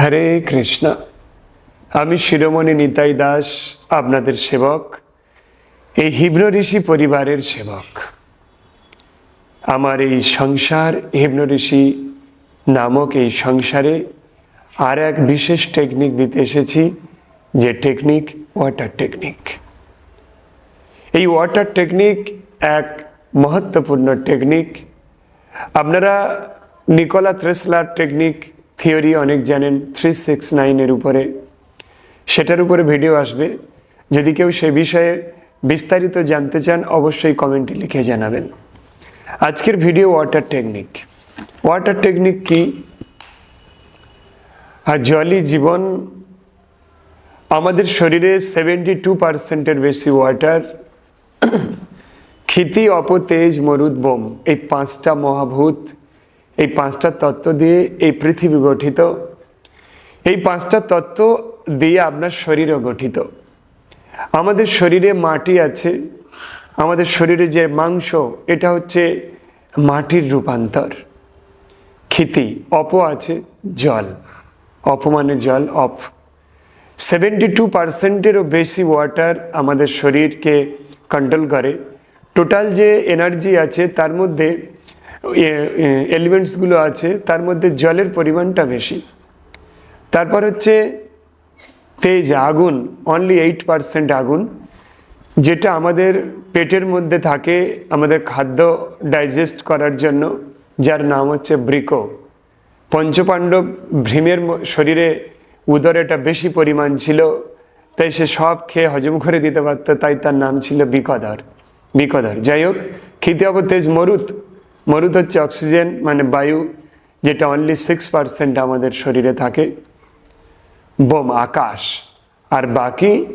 হরে কৃষ্ণ। আমি শিরোমণি নিতাই দাস, আপনাদের সেবক, এই হিব্র ঋষি পরিবারের সেবক। আমার এই সংসার হিব্র ঋষি নামক এই সংসারে আর এক বিশেষ টেকনিক দিতে এসেছি, যে টেকনিক ওয়াটার টেকনিক এই ওয়াটার টেকনিক এক মহত্বপূর্ণ টেকনিক আপনারা নিকোলা থ্রেসলার টেকনিক থিওরি অনেক জানেন থ্রি সিক্স নাইনের উপরে। সেটার উপরে ভিডিও আসবে। যদি কেউ সে বিষয়ে বিস্তারিত জানতে চান, অবশ্যই কমেন্টে লিখে জানাবেন। আজকের video water technique. Water technique কি? আর জলই জীবন, আমাদের শরীরে সেভেন্টি টু পার্সেন্টের বেশি ওয়াটার ক্ষিতি, অপতেজ, মরুদ, বোম। এই পাঁচটা মহাভূত এই পাঁচটা তত্ত্ব দিয়ে এই পৃথিবী গঠিত। এই পাঁচটা তত্ত্ব দিয়ে আপনার শরীরও গঠিত। আমাদের শরীরে মাটি আছে। আমাদের শরীরে যে মাংস, এটা হচ্ছে মাটির রূপান্তর। ক্ষিতি, অপ আছে, জল। অপ মানে জল, অফ। সেভেন্টি টু পার্সেন্টেরও বেশি ওয়াটার আমাদের শরীরকে কন্ট্রোল করে। টোটাল যে এনার্জি আছে, তার মধ্যে এলিমেন্টসগুলো আছে, তার মধ্যে জলের পরিমাণটা বেশি। তারপর হচ্ছে তেজ, আগুন অনলি এইট পার্সেন্ট আগুন, যেটা আমাদের পেটের মধ্যে থাকে আমাদের খাদ্য ডাইজেস্ট করার জন্য, যার নাম হচ্ছে ব্রিকো। পঞ্চপাণ্ডব ভীমের ম- শরীরে উদরেটা বেশি পরিমাণ ছিল, তাই সে সব খেয়ে হজম করে দিতে পারতো, তাই তার নাম ছিল বিকদর। বিকদর। যাই হোক খিতে তেজ মরুত মরুত হচ্ছে অক্সিজেন মানে বায়ু, যেটা অনলি সিক্স পার্সেন্ট আমাদের শরীরে থাকে। বোম, আকাশ। আর বাকি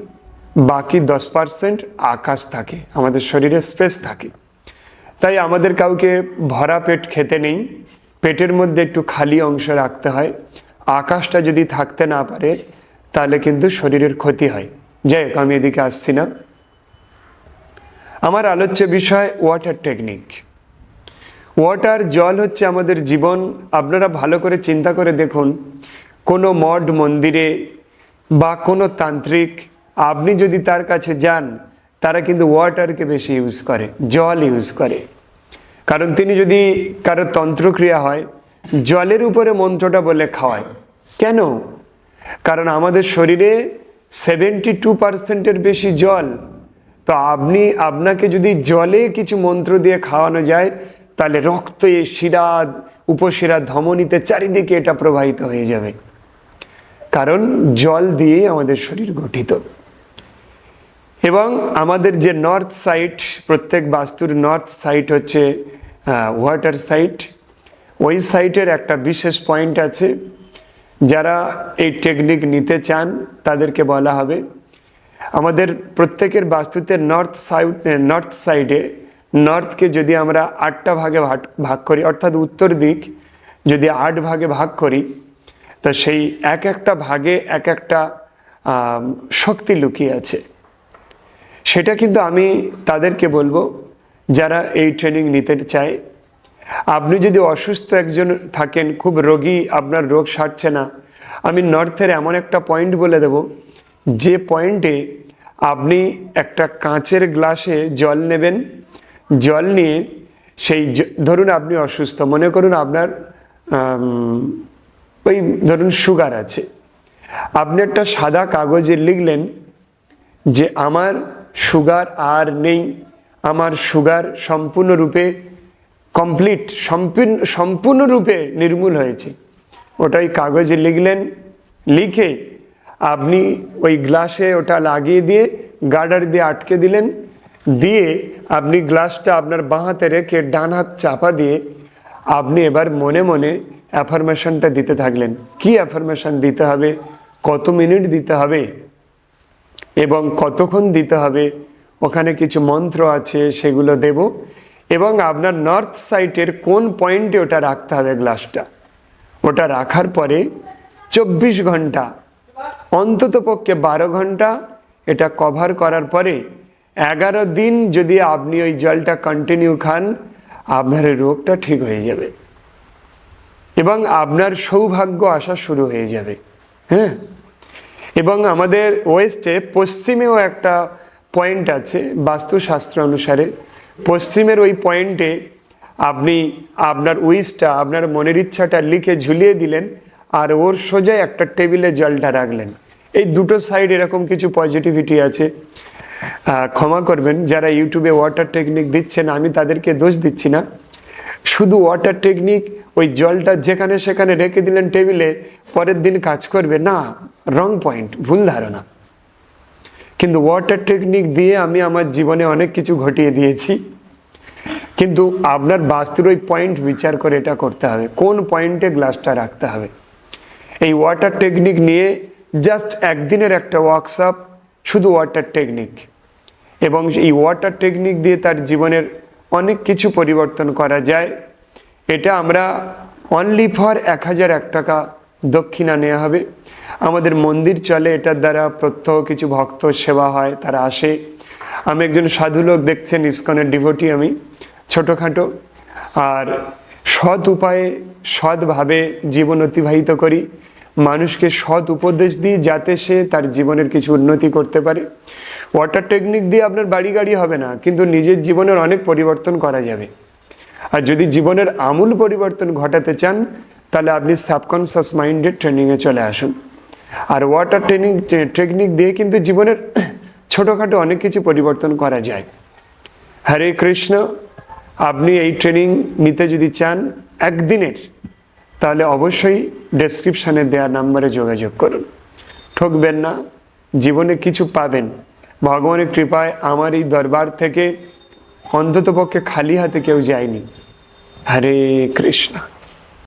বাকি দশ পার্সেন্ট আকাশ থাকে। আমাদের শরীরে স্পেস থাকে। তাই আমাদের কাউকে ভরা পেট খেতে নেই। পেটের মধ্যে একটু খালি অংশ রাখতে হয়। আকাশটা যদি থাকতে না পারে, তাহলে কিন্তু শরীরের ক্ষতি হয়। যাই হোক, আমি এদিকে আসছি না। আমার আলোচ্য বিষয় ওয়াটার টেকনিক ওয়াটার জল হচ্ছে আমাদের জীবন। আপনারা ভালো করে চিন্তা করে দেখুন, কোনো মঠ, মন্দিরে বা কোনো তান্ত্রিক, আপনি যদি তার কাছে যান, তারা কিন্তু ওয়াটারকে বেশি ইউজ করে, জল ইউজ করে। কারণ তিনি যদি কারও তন্ত্রক্রিয়া হয়, জলের উপরে মন্ত্রটা বলে খাওয়ায়। কেন? কারণ আমাদের শরীরে সেভেন্টি টু পার্সেন্টের বেশি জল। তো আপনি, আপনাকে যদি জলে কিছু মন্ত্র দিয়ে খাওয়ানো যায় তাহলে রক্তে শিরা, উপশিরা, ধমনীতে চারিদিকে এটা প্রবাহিত হয়ে যাবে। কারণ জল দিয়ে আমাদের শরীর গঠিত। এবং আমাদের যে নর্থ সাইড প্রত্যেক বাস্তুর নর্থ সাইড হচ্ছে ওয়াটার সাইড ওই সাইটের একটা বিশেষ পয়েন্ট আছে। যারা এই টেকনিক নিতে চান, তাদেরকে বলা হবে। আমাদের প্রত্যেকের বাস্তুতে নর্থ সাউথ নর্থ সাইডে নর্থকে যদি আমরা আটটা ভাগে ভাগ করি, অর্থাৎ উত্তর দিক যদি আট ভাগে ভাগ করি, তো সেই এক একটা ভাগে এক একটা শক্তি লুকিয়ে আছে। সেটা কিন্তু আমি তাদেরকে বলব, যারা এই ট্রেনিং নিতে চায়। আপনি যদি অসুস্থ একজন থাকেন, খুব রোগী, আপনার রোগ সারছে না, আমি নর্থের এমন একটা পয়েন্ট বলে দেব, যে পয়েন্টে আপনি একটা কাঁচের গ্লাসে জল নেবেন জল নিয়ে সেই ধরুন আপনি অসুস্থ, মনে করুন আপনার ওই ধরুন সুগার আছে। আপনি একটা সাদা কাগজে লিখলেন যে আমার সুগার আর নেই, আমার সুগার সম্পূর্ণরূপে কমপ্লিট সম্পূর্ণ, সম্পূর্ণরূপে নির্মূল হয়েছে। ওটাই কাগজে লিখলেন, লিখে আপনি ওই গ্লাসে ওটা লাগিয়ে দিয়ে, গার্ডার দিয়ে আটকে দিলেন দিয়ে আপনি গ্লাসটা আপনার বাঁ হাতে রেখে ডান হাত চাপা দিয়ে আপনি এবার মনে মনে অ্যাফার্মেশনটা দিতে থাকলেন। কি অ্যাফার্মেশন দিতে হবে? কত মিনিট দিতে হবে? এবং কতক্ষণ দিতে হবে? ওখানে কিছু মন্ত্র আছে, সেগুলো দেব। এবং আপনার নর্থ সাইটের কোন পয়েন্টে ওটা রাখতে হবে গ্লাসটা? ওটা রাখার পরে চব্বিশ ঘণ্টা অন্তত পক্ষে বারো ঘণ্টা এটা কভার করার পরে এগারো দিন যদি আপনি ওই জলটা কন্টিনিউ খান, আপনার রোগটা ঠিক হয়ে যাবে। এবং আপনার সৌভাগ্য আসা শুরু হয়ে যাবে। হ্যাঁ? এবং আমাদের ওয়েস্টে পশ্চিমেও একটা পয়েন্ট আছে বাস্তুশাস্ত্র অনুসারে। পশ্চিমের ওই পয়েন্টে আপনি আপনার উইসটা, আপনার মনের ইচ্ছাটা লিখে ঝুলিয়ে দিলেন আর ওর সোজাই একটা টেবিলে জলটা রাখলেন। এই দুটো সাইড এরকম কিছু পজিটিভিটি আছে। ক্ষমা করবেন, যারা ইউটিউবে ওয়াটার টেকনিক দিচ্ছেন, আমি তাদেরকে দোষ দিচ্ছি না। শুধু ওয়াটার টেকনিক ওই জলটা যেখানে সেখানে রেখে দিলেন টেবিলে, পরের দিন কাজ করবে, না রং পয়েন্ট ভুল ধারণা। কিন্তু ওয়াটার টেকনিক দিয়ে আমি আমার জীবনে অনেক কিছু ঘটিয়ে দিয়েছি। কিন্তু আপনার বাস্তুর ওই পয়েন্ট বিচার করে এটা করতে হবে। কোন পয়েন্টে গ্লাসটা রাখতে হবে? এই ওয়াটার টেকনিক নিয়ে জাস্ট একদিনের একটা ওয়ার্কশপ শুধু ওয়াটার টেকনিক এবং এই ওয়াটার টেকনিক দিয়ে তার জীবনের অনেক কিছু পরিবর্তন করা যায়। এটা আমরা অনলি ফর এক হাজার এক টাকা দক্ষিণা নেওয়া হবে। আমাদের মন্দির চলে, এটার দ্বারা প্রত্যহ কিছু ভক্ত সেবা হয়, তারা আসে। আমি একজন সাধু লোক দেখছেন, ইস্কনের ডিভোটি আমি, ছোটোখাটো। আর সৎ উপায়ে, সৎভাবে জীবন অতিবাহিত করি। মানুষকে সৎ উপদেশ দিই যাতে সে তার জীবনের কিছু উন্নতি করতে পারে। ওয়াটার টেকনিক দিয়ে আপনার বাড়ি গাড়ি হবে না, কিন্তু নিজের জীবনের অনেক পরিবর্তন করা যাবে। আর যদি জীবনের আমূল পরিবর্তন ঘটাতে চান, তাহলে আপনি সাবকনসিয়াস মাইন্ডের ট্রেনিংয়ে চলে আসুন। আর ওয়াটার ট্রেনিং টেকনিক দিয়ে কিন্তু জীবনের ছোটোখাটো অনেক কিছু পরিবর্তন করা যায়। হরে কৃষ্ণ, আপনি এই ট্রেনিং নিতে যদি চান একদিনের, তাহলে অবশ্যই ডেসক্রিপশানে দেওয়া নাম্বারে যোগাযোগ করুন। ঠকবেন না, জীবনে কিছু পাবেন। ভগবানের কৃপায় আমার এই দরবার থেকে অন্ততপক্ষে খালি হাতে কেউ যায়নি। হরে কৃষ্ণ।